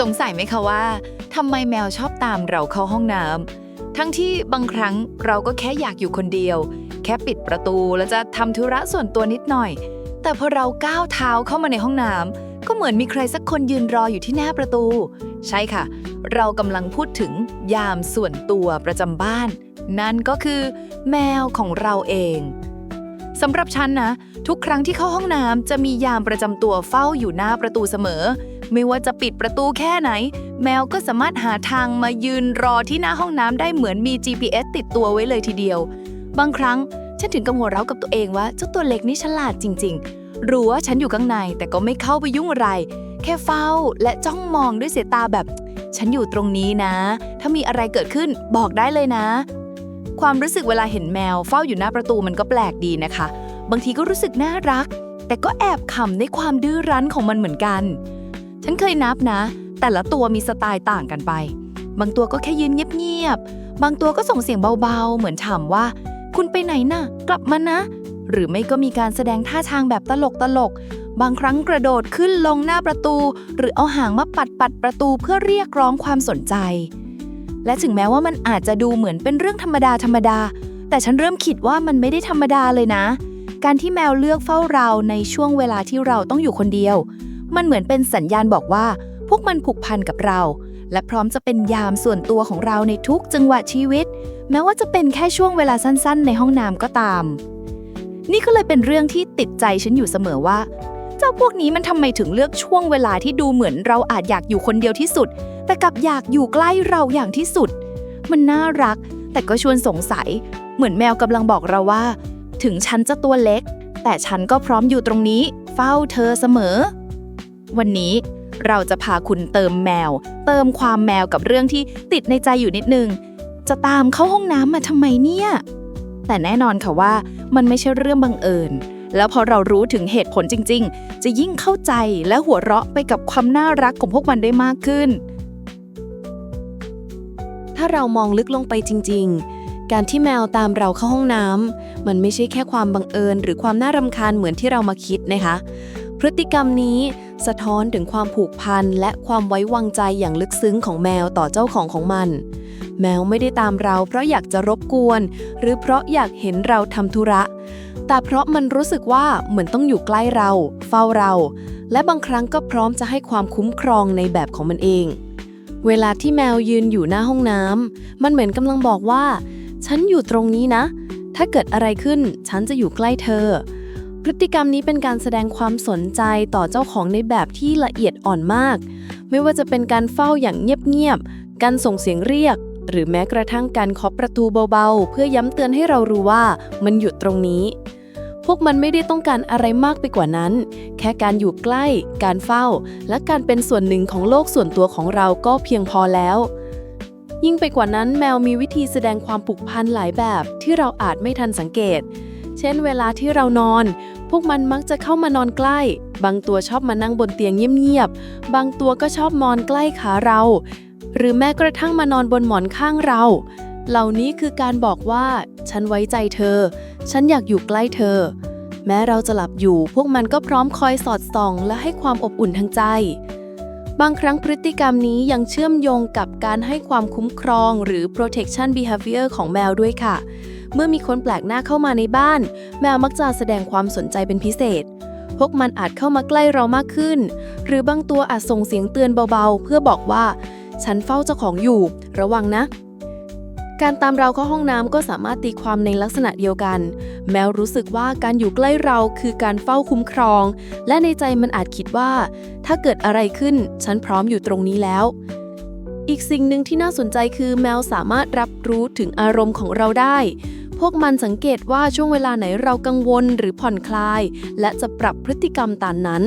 สงสัยไหมคะว่าทำไมแมวชอบตามเราเข้าห้องน้ำทั้งที่บางครั้งเราก็แค่อยากอยู่คนเดียว แค่ปิดประตูแล้วจะทำธุระส่วนตัวนิดหน่อย แต่พอเราก้าวเท้าเข้ามาในห้องน้ำก็เหมือนมีใครสักคนยืนรออยู่ที่หน้าประตู ใช่ค่ะ เรากำลังพูดถึงยามส่วนตัวประจำบ้าน นั่นก็คือแมวของเราเองสำหรับฉันนะ ทุกครั้งที่เข้าห้องน้ำจะมียามประจำตัวเฝ้าอยู่หน้าประตูเสมอ ไม่ว่าจะปิดประตูแค่ไหน แมวก็สามารถหาทางมายืนรอที่หน้าห้องน้ำได้เหมือนมี GPS ติดตัวไว้เลยทีเดียว บางครั้งฉันถึงกับหัวเราะกับตัวเองว่าเจ้าตัวเล็กนี่ฉลาดจริง ๆ รู้ว่าฉันอยู่ข้างในแต่ก็ไม่เข้าไปยุ่งอะไร แค่เฝ้าและจ้องมองด้วยสายตาแบบ ฉันอยู่ตรงนี้นะ ถ้ามีอะไรเกิดขึ้นบอกได้เลยนะ ความรู้สึกเวลาเห็นแมวเฝ้าอยู่หน้าประตูมันก็แปลกดีนะคะ บางทีก็รู้สึกน่ารัก แต่ก็แอบขำในความดื้อรั้นของมันเหมือนกัน ฉันเคยนับนะ แต่ละตัวมีสไตล์ต่างกันไป บางตัวก็แค่ยืนเงียบๆ บางตัวก็ส่งเสียงเบาๆ เหมือนถามว่า คุณไปไหนนะ่ะ กลับมานะ หรือไม่ก็มีการแสดงท่าทางแบบตลกตลกๆบางครั้งกระโดดขึ้นลงหน้าประตู หรือเอาหางมาปัดปัดประตูเพื่อเรียกร้องความสนใจ และถึงแม้ว่ามันอาจจะดูเหมือนเป็นเรื่องธรรมดาธรรมดา แต่ฉันเริ่มคิดว่ามันไม่ได้ธรรมดาเลยนะ การที่แมวเลือกเฝ้าเราในช่วงเวลาที่เราต้องอยู่คนเดียว มันเหมือนเป็นสัญญาณบอกว่า พวกมันผูกพันกับเรา และพร้อมจะเป็นยามส่วนตัวของเราในทุกจังหวะชีวิต แม้ว่าจะเป็นแค่ช่วงเวลาสั้นๆ ในห้องน้ำก็ตาม นี่ก็เลยเป็นเรื่องที่ติดใจฉันอยู่เสมอว่า เจ้าพวกนี้มันทำไมถึงเลือกช่วงเวลาที่ดูเหมือนเราอาจอยากอยู่คนเดียวที่สุด แต่กลับอยากอยู่ใกล้เราอย่างที่สุด มันน่ารัก แต่ก็ชวนสงสัย เหมือนแมวกำลังบอกเราว่า ถึงฉันจะตัวเล็ก แต่ฉันก็พร้อมอยู่ตรงนี้ เฝ้าเธอเสมอ วันนี้ เราจะพาคุณเติมแมว เติมความแมวกับเรื่องที่ติดในใจอยู่นิดนึง จะตามเข้าห้องน้ำมาทำไมเนี่ย แต่แน่นอนค่ะว่ามันไม่ใช่เรื่องบังเอิญ แล้วพอเรารู้ถึงเหตุผลจริง ๆ จะยิ่งเข้าใจและหัวเราะไปกับความน่ารักของพวกมันได้มากขึ้น ถ้าเรามองลึกลงไปจริง ๆการที่แมวตามเราเข้าห้องน้ำมันไม่ใช่แค่ความบังเอิญ หรือความน่ารำคาญเหมือนที่เรามาคิดนะคะ พฤติกรรมนี้สะท้อนถึงความผูกพันและความไว้วางใจอย่างลึกซึ้งของแมวต่อเจ้าของของมัน แมวไม่ได้ตามเราเพราะอยากจะรบกวน หรือเพราะอยากเห็นเราทำธุระ แต่เพราะมันรู้สึกว่าเหมือนต้องอยู่ใกล้เรา เฝ้าเรา และบางครั้งก็พร้อมจะให้ความคุ้มครองในแบบของมันเอง เวลาที่แมวยืนอยู่หน้าห้องน้ำมันเหมือนกำลังบอกว่า ฉันอยู่ตรงนี้นะ ถ้าเกิดอะไรขึ้น ฉันจะอยู่ใกล้เธอ พฤติกรรมนี้เป็นการแสดงความสนใจต่อเจ้าของในแบบที่ละเอียดอ่อนมาก ไม่ว่าจะเป็นการเฝ้าอย่างเงียบๆ การส่งเสียงเรียก หรือแม้กระทั่งการเคาะประตูเบาๆ เพื่อย้ำเตือนให้เรารู้ว่ามันอยู่ตรงนี้ พวกมันไม่ได้ต้องการอะไรมากไปกว่านั้น แค่การอยู่ใกล้ การเฝ้า และการเป็นส่วนหนึ่งของโลกส่วนตัวของเราก็เพียงพอแล้วยิ่งไปกว่านั้นแมวมีวิธีแสดงความผูกพันหลายแบบที่เราอาจไม่ทันสังเกต เช่นเวลาที่เรานอน พวกมันมักจะเข้ามานอนใกล้ บางตัวชอบมานั่งบนเตียงเงียบๆ บางตัวก็ชอบนอนใกล้ขาเรา หรือแม้กระทั่งมานอนบนหมอนข้างเรา เหล่านี้คือการบอกว่า ฉันไว้ใจเธอ ฉันอยากอยู่ใกล้เธอ แม้เราจะหลับอยู่ พวกมันก็พร้อมคอยสอดส่อง และให้ความอบอุ่นทางใจ บางครั้งพฤติกรรมนี้ยังเชื่อมโยงกับการให้ความคุ้มครองหรือ protection behavior ของแมวด้วยค่ะ เมื่อมีคนแปลกหน้าเข้ามาในบ้าน แมวมักจะแสดงความสนใจเป็นพิเศษ พวกมันอาจเข้ามาใกล้เรามากขึ้น หรือบางตัวอาจส่งเสียงเตือนเบาๆ เพื่อบอกว่า ฉันเฝ้าเจ้าของอยู่ ระวังนะ การตามเราเข้าห้องน้ำก็สามารถตีความในลักษณะเดียวกัน แมวรู้สึกว่าการอยู่ใกล้เราคือการเฝ้าคุ้มครอง และในใจมันอาจคิดว่า ถ้าเกิดอะไรขึ้น ฉันพร้อมอยู่ตรงนี้แล้ว อีกสิ่งหนึ่งที่น่าสนใจคือแมวสามารถรับรู้ถึงอารมณ์ของเราได้ พวกมันสังเกตว่าช่วงเวลาไหนเรากังวลหรือผ่อนคลาย และจะปรับพฤติกรรมตามนั้น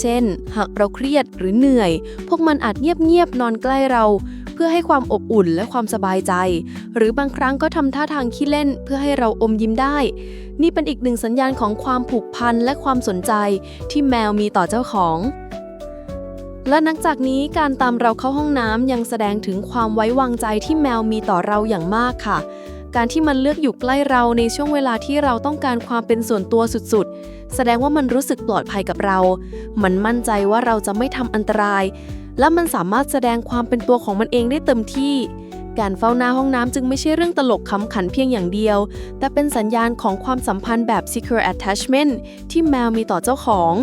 เช่น หากเราเครียดหรือเหนื่อย พวกมันอาจเงียบๆนอนใกล้เรา เพื่อให้ความอบอุ่นและความสบายใจ หรือบางครั้งก็ทำท่าทางขี้เล่นเพื่อให้เราอมยิ้มได้ นี่เป็นอีกหนึ่งสัญญาณของความผูกพันและความสนใจ ที่แมวมีต่อเจ้าของ และนักจากนี้การตามเราเข้าห้องน้ำยังแสดงถึงความไว้วางใจที่แมวมีต่อเราอย่างมากค่ะ การที่มันเลือกอยู่ใกล้เราในช่วงเวลาที่เราต้องการความเป็นส่วนตัวสุดๆ แสดงว่ามันรู้สึกปลอดภัยกับเรา มันมั่นใจว่าเราจะไม่ทำอันตราย และมันสามารถแสดงความเป็นตัวของมันเองได้เต็มที่ การเฝ้าหน้าห้องน้ำจึงไม่ใช่เรื่องตลกขำขันเพียงอย่างเดียว แต่เป็นสัญญาณของความสัมพันธ์แบบ secure attachment ที่แมวมีต่อเจ้าของ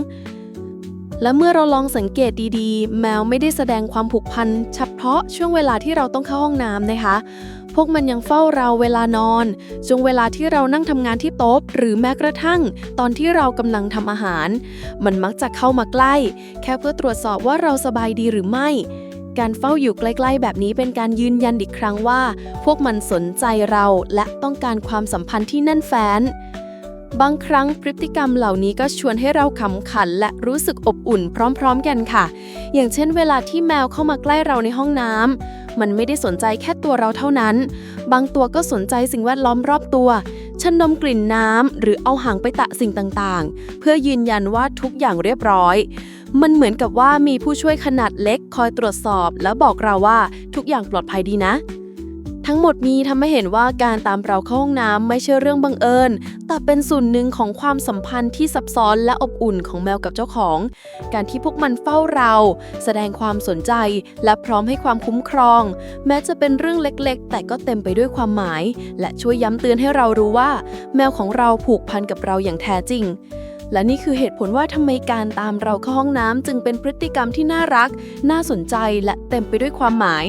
และเมื่อเราลองสังเกตดีๆ แมวไม่ได้แสดงความผูกพันเฉพาะช่วงเวลาที่เราต้องเข้าห้องน้ำนะคะ พวกมันยังเฝ้าเราเวลานอน ช่วงเวลาที่เรานั่งทำงานที่โต๊ะหรือแม้กระทั่ง ตอนที่เรากำลังทำอาหาร มันมักจะเข้ามาใกล้ แค่เพื่อตรวจสอบว่าเราสบายดีหรือไม่การเฝ้าอยู่ใกล้ๆ แบบนี้เป็นการยืนยันอีกครั้งว่า พวกมันสนใจเราและต้องการความสัมพันธ์ที่แน่นแฟ้น บางครั้งพฤติกรรมเหล่านี้ก็ชวนให้เราขำขันและรู้สึกอบอุ่นพร้อมๆกันค่ะ อย่างเช่นเวลาที่แมวเข้ามาใกล้เราในห้องน้ำมันไม่ได้สนใจแค่ตัวเราเท่านั้น บางตัวก็สนใจสิ่งแวดล้อมรอบตัวฉันดมกลิ่นน้ำหรือเอาหางไปตะสิ่งต่างๆ เพื่อยืนยันว่าทุกอย่างเรียบร้อย มันเหมือนกับว่ามีผู้ช่วยขนาดเล็กคอยตรวจสอบ และบอกเราว่าทุกอย่างปลอดภัยดีนะ ทั้งหมดนี้ทำให้เห็นว่าการตามเราเข้าห้องน้ำไม่ใช่เรื่องบังเอิญ แต่เป็นส่วนหนึ่งของความสัมพันธ์ที่ซับซ้อนและอบอุ่นของแมวกับเจ้าของ การที่พวกมันเฝ้าเรา แสดงความสนใจและพร้อมให้ความคุ้มครอง แม้จะเป็นเรื่องเล็กๆ แต่ก็เต็มไปด้วยความหมาย และช่วยย้ำเตือนให้เรารู้ว่า แมวของเราผูกพันกับเราอย่างแท้จริง และนี่คือเหตุผลว่าทำไมการตามเราเข้าห้องน้ำจึงเป็นพฤติกรรมที่น่ารัก น่าสนใจและเต็มไปด้วยความหมาย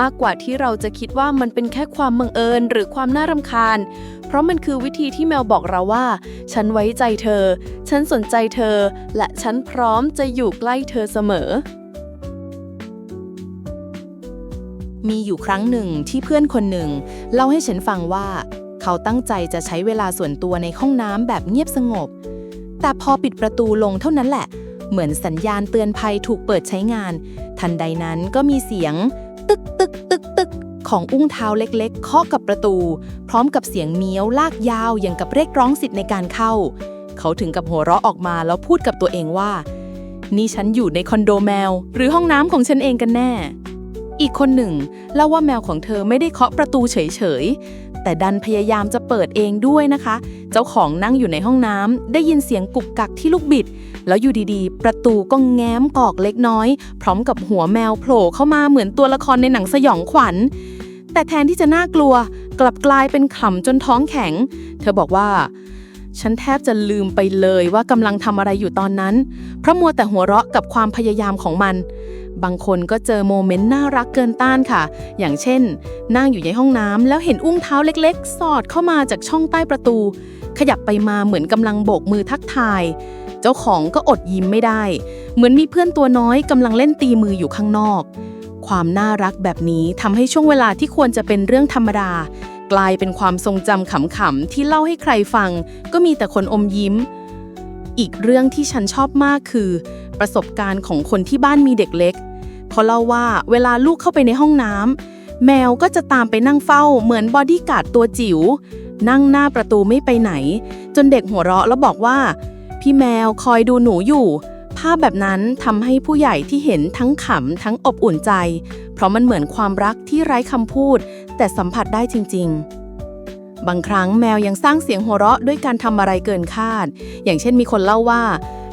มากกว่าที่เราจะคิดว่ามันเป็นแค่ความบังเอิญ หรือความน่ารำคาญ เพราะมันคือวิธีที่แมวบอกเราว่า ฉันไว้ใจเธอ ฉันสนใจเธอ และฉันพร้อมจะอยู่ใกล้เธอเสมอมีอยู่ครั้งหนึ่งที่เพื่อนคนหนึ่ง เล่าให้ฉันฟังว่า เขาตั้งใจจะใช้เวลาส่วนตัวในห้องน้ำแบบเงียบสงบ แต่พอปิดประตูลงเท่านั้นแหละ เหมือนสัญญาณเตือนภัยถูกเปิดใช้งาน ทันใดนั้นก็มีเสียง ตึกตึกตึกตึกของอุ้งเท้าเล็กๆเคาะกับประตู พร้อมกับเสียงเมี้ยวลากยาวอย่างกับเรียกร้องสิทธิ์ในการเข้า เขาถึงกับหัวเราะออกมาแล้วพูดกับตัวเองว่า นี่ฉันอยู่ในคอนโดแมว หรือห้องน้ำของฉันเองกันแน่ อีกคนหนึ่งเล่าว่าแมวของเธอไม่ได้เคาะประตูเฉยๆ แต่ดันพยายามจะเปิดเองด้วยนะคะ เจ้าของนั่งอยู่ในห้องน้ำได้ยินเสียงกุกกักที่ลูกบิด แล้วอยู่ดีๆ ประตูก็แง้มกอกเล็กน้อย พร้อมกับหัวแมวโผล่เข้ามาเหมือนตัวละครในหนังสยองขวัญ แต่แทนที่จะน่ากลัว กลับกลายเป็นขำจนท้องแข็ง เธอบอกว่าฉันแทบจะลืมไปเลยว่ากำลังทำอะไรอยู่ตอนนั้น เพราะมัวแต่หัวเราะกับความพยายามของมัน บางคนก็เจอโมเมนต์น่ารักเกินต้านค่ะ อย่างเช่น นั่งอยู่ในห้องน้ำแล้วเห็นอุ้งเท้าเล็กๆ สอดเข้ามาจากช่องใต้ประตู ขยับไปมาเหมือนกำลังโบกมือทักทาย เจ้าของก็อดยิ้มไม่ได้ เหมือนมีเพื่อนตัวน้อยกำลังเล่นตีมืออยู่ข้างนอก ความน่ารักแบบนี้ทำให้ช่วงเวลาที่ควรจะเป็นเรื่องธรรมดา กลายเป็นความทรงจำขำๆที่เล่าให้ใครฟัง ก็มีแต่คนอมยิ้มอีกเรื่องที่ฉันชอบมากคือ ประสบการณ์ของคนที่บ้านมีเด็กเล็ก เพราเล่าว่าเวลาลูกเข้าไปในห้องน้ำแมวก็จะตามไปนั่งเฝ้าเหมือนบอดี้การ์ดตัวจิ๋วนั่งหน้าประตูไม่ไปไหน จนเด็กหัวเราะแล้วบอกว่า พี่แมวคอยดูหนูอยู่ ภาพแบบนั้นทำให้ผู้ใหญ่ที่เห็นทั้งขำทั้งอบอุ่นใจ เพราะมันเหมือนความรักที่ไร้คำพูด แต่สัมผัสได้จริง ๆบางครั้งแมวยังสร้างเสียงหัวเราะด้วยการทำอะไรเกินคาด อย่างเช่นมีคนเล่าว่า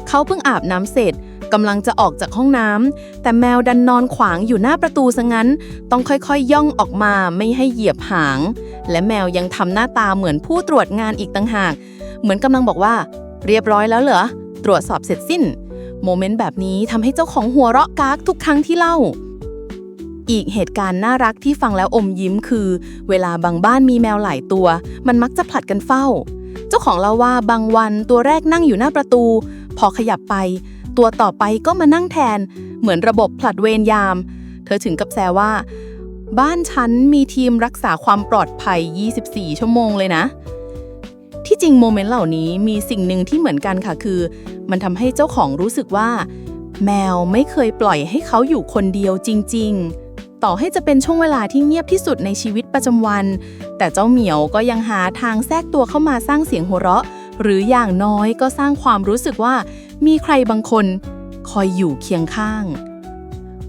เขาเพิ่งอาบน้ำเสร็จ กำลังจะออกจากห้องน้ำแต่แมวดันนอนขวางอยู่หน้าประตูซะงั้น ต้องค่อยๆย่องออกมาไม่ให้เหยียบหาง และแมวยังทำหน้าตาเหมือนผู้ตรวจงานอีกต่างหาก เหมือนกำลังบอกว่า เรียบร้อยแล้วเหรอตรวจสอบเสร็จสิ้น โมเมนต์แบบนี้ทำให้เจ้าของหัวเราะกากทุกครั้งที่เล่าอีกเหตุการณ์น่ารักที่ฟังแล้วอมยิ้มคือ เวลาบางบ้านมีแมวหลายตัว มันมักจะผลัดกันเฝ้า เจ้าของเล่าว่าบางวันตัวแรกนั่งอยู่หน้าประตู พอขยับไป ตัวต่อไปก็มานั่งแทน เหมือนระบบผลัดเวรยาม เธอถึงกับแซวว่า บ้านฉันมีทีมรักษาความปลอดภัย 24 ชั่วโมงเลยนะ ที่จริงโมเมนต์เหล่านี้มีสิ่งหนึ่งที่เหมือนกันค่ะคือ มันทำให้เจ้าของรู้สึกว่า แมวไม่เคยปล่อยให้เขาอยู่คนเดียวจริง ๆต่อให้จะเป็นช่วงเวลาที่เงียบที่สุดในชีวิตประจำวัน แต่เจ้าเหมียวก็ยังหาทางแทรกตัวเข้ามาสร้างเสียงหัวเราะ หรืออย่างน้อยก็สร้างความรู้สึกว่า มีใครบางคนคอยอยู่เคียงข้าง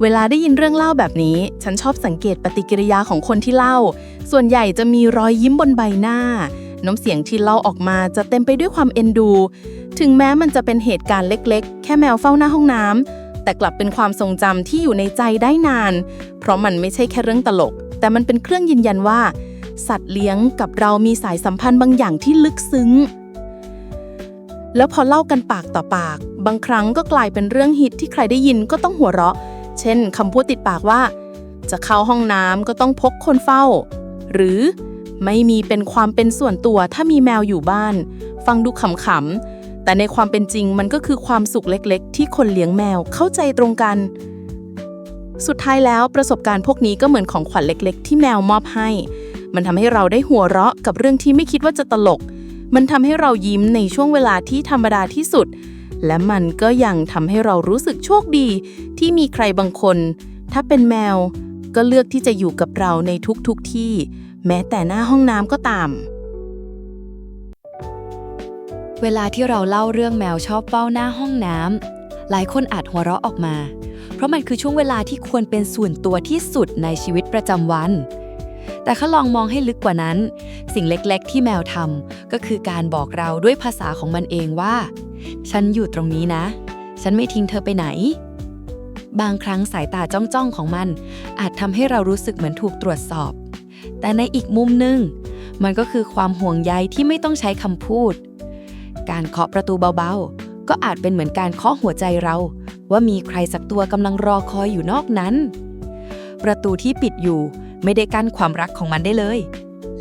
เวลาได้ยินเรื่องเล่าแบบนี้ ฉันชอบสังเกตปฏิกิริยาของคนที่เล่า ส่วนใหญ่จะมีรอยยิ้มบนใบหน้า น้ำเสียงที่เล่าออกมาจะเต็มไปด้วยความเอ็นดู ถึงแม้มันจะเป็นเหตุการณ์เล็กๆ แค่แมวเฝ้าหน้าห้องน้ำแต่กลับเป็นความทรงจำที่อยู่ในใจได้นาน เพราะมันไม่ใช่แค่เรื่องตลก แต่มันเป็นเครื่องยืนยันว่า สัตว์เลี้ยงกับเรามีสายสัมพันธ์บางอย่างที่ลึกซึ้ง แล้วพอเล่ากันปากต่อปาก บางครั้งก็กลายเป็นเรื่องฮิตที่ใครได้ยินก็ต้องหัวเราะ เช่นคำพูดติดปากว่า จะเข้าห้องน้ำก็ต้องพกคนเฝ้า หรือไม่มีเป็นความเป็นส่วนตัวถ้ามีแมวอยู่บ้าน ฟังดูขำๆ แต่ในความเป็นจริงมันก็คือความสุขเล็กๆ ที่คนเลี้ยงแมวเข้าใจตรงกัน สุดท้ายแล้วประสบการณ์พวกนี้ก็เหมือนของขวัญเล็ก ๆ ที่แมวมอบให้ มันทำให้เราได้หัวเราะกับเรื่องที่ไม่คิดว่าจะตลก มันทำให้เรายิ้มในช่วงเวลาที่ธรรมดาที่สุด และมันก็ยังทำให้เรารู้สึกโชคดี ที่มีใครบางคน ถ้าเป็นแมว ก็เลือกที่จะอยู่กับเราในทุกๆที่ แม้แต่หน้าห้องน้ำก็ตาม เวลาที่เราเล่าเรื่องแมวชอบเฝ้าหน้าห้องน้ำหลายคนอาจหัวเราะออกมา เพราะมันคือช่วงเวลาที่ควรเป็นส่วนตัวที่สุดในชีวิตประจำวัน แต่ถ้าลองมองให้ลึกกว่านั้น สิ่งเล็กๆ ที่แมวทำก็คือการบอกเราด้วยภาษาของมันเองว่า ฉันอยู่ตรงนี้นะ ฉันไม่ทิ้งเธอไปไหน บางครั้งสายตาจ้องๆของมัน อาจทำให้เรารู้สึกเหมือนถูกตรวจสอบ แต่ในอีกมุมหนึ่งมันก็คือความห่วงใยที่ไม่ต้องใช้คำพูด การเคาะประตูเบาๆ ก็อาจเป็นเหมือนการเคาะหัวใจเรา ว่ามีใครสักตัวกำลังรอคอยอยู่นอกนั้น ประตูที่ปิดอยู่ ไม่ได้กั้นความรักของมันได้เลย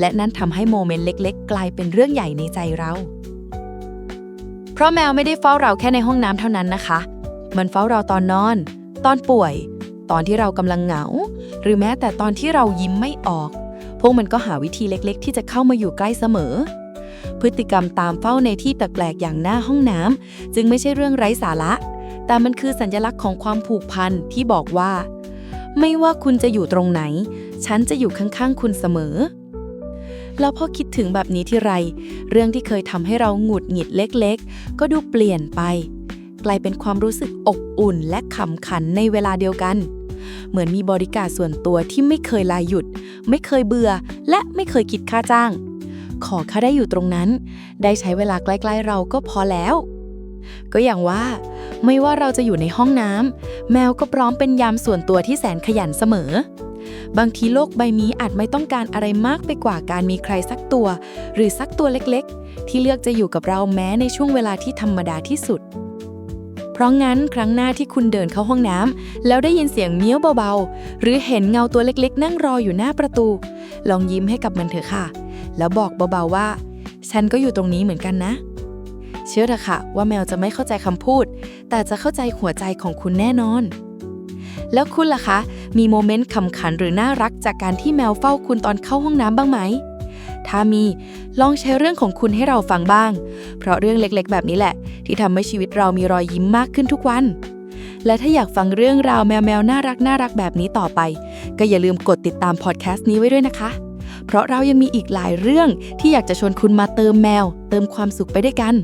และนั่นทำให้โมเมนต์เล็ก ๆ กลายเป็นเรื่องใหญ่ในใจเรา เพราะแมวไม่ได้เฝ้าเราแค่ในห้องน้ำเท่านั้นนะคะ มันเฝ้าเราตอนนอน ตอนป่วย ตอนที่เรากำลังเหงา หรือแม้แต่ตอนที่เรายิ้มไม่ออก พวกมันก็หาวิธีเล็ก ๆ ที่จะเข้ามาอยู่ใกล้เสมอ พฤติกรรมตามเฝ้าในที่แปลกๆอย่างหน้าห้องน้ำจึงไม่ใช่เรื่องไร้สาระ แต่มันคือสัญลักษณ์ของความผูกพันที่บอกว่าไม่ว่าคุณจะอยู่ตรงไหน ฉันจะอยู่ข้างๆคุณเสมอ แล้วพอคิดถึงแบบนี้ที่ไร เรื่องที่เคยทำให้เราหงุดหงิดเล็กๆ ก็ดูเปลี่ยนไป กลายเป็นความรู้สึกอบอุ่นและขำขันในเวลาเดียวกัน เหมือนมีบริการส่วนตัวที่ไม่เคยลาหยุด ไม่เคยเบื่อ และไม่เคยคิดค่าจ้าง ขอแค่ได้อยู่ตรงนั้น ได้ใช้เวลาใกล้ๆเราก็พอแล้วก็อย่างว่า ไม่ว่าเราจะอยู่ในห้องน้ำแมวก็พร้อมเป็นยามส่วนตัวที่แสนขยันเสมอ บางทีโลกใบนี้อาจไม่ต้องการอะไรมากไปกว่าการมีใครสักตัว หรือสักตัวเล็กๆ ที่เลือกจะอยู่กับเราแม้ในช่วงเวลาที่ธรรมดาที่สุด เพราะงั้นครั้งหน้าที่คุณเดินเข้าห้องน้ำแล้วได้ยินเสียงเมี้ยวเบาๆ หรือเห็นเงาตัวเล็กๆ นั่งรออยู่หน้าประตู ลองยิ้มให้กับมันเถอะค่ะ แล้วบอกเบาๆว่า ฉันก็อยู่ตรงนี้เหมือนกันนะเชื่อเถอะค่ะว่าแมวจะไม่เข้าใจคำพูด แต่จะเข้าใจหัวใจของคุณแน่นอน แล้วคุณล่ะคะ มีโมเมนต์ขำขันหรือน่ารักจากการที่แมวเฝ้าคุณตอนเข้าห้องน้ำบ้างไหม ถ้ามีลองแชร์เรื่องของคุณให้เราฟังบ้าง เพราะเรื่องเล็กๆ แบบนี้แหละ ที่ทำให้ชีวิตเรามีรอยยิ้มมากขึ้นทุกวัน และถ้าอยากฟังเรื่องราวแมวๆน่ารักน่ารักแบบนี้ต่อไป ก็อย่าลืมกดติดตามพอดแคสต์นี้ไว้ด้วยนะคะ เพราะเรายังมีอีกหลายเรื่องที่อยากจะชวนคุณมาเติมแมว เติมความสุขไปด้วยกัน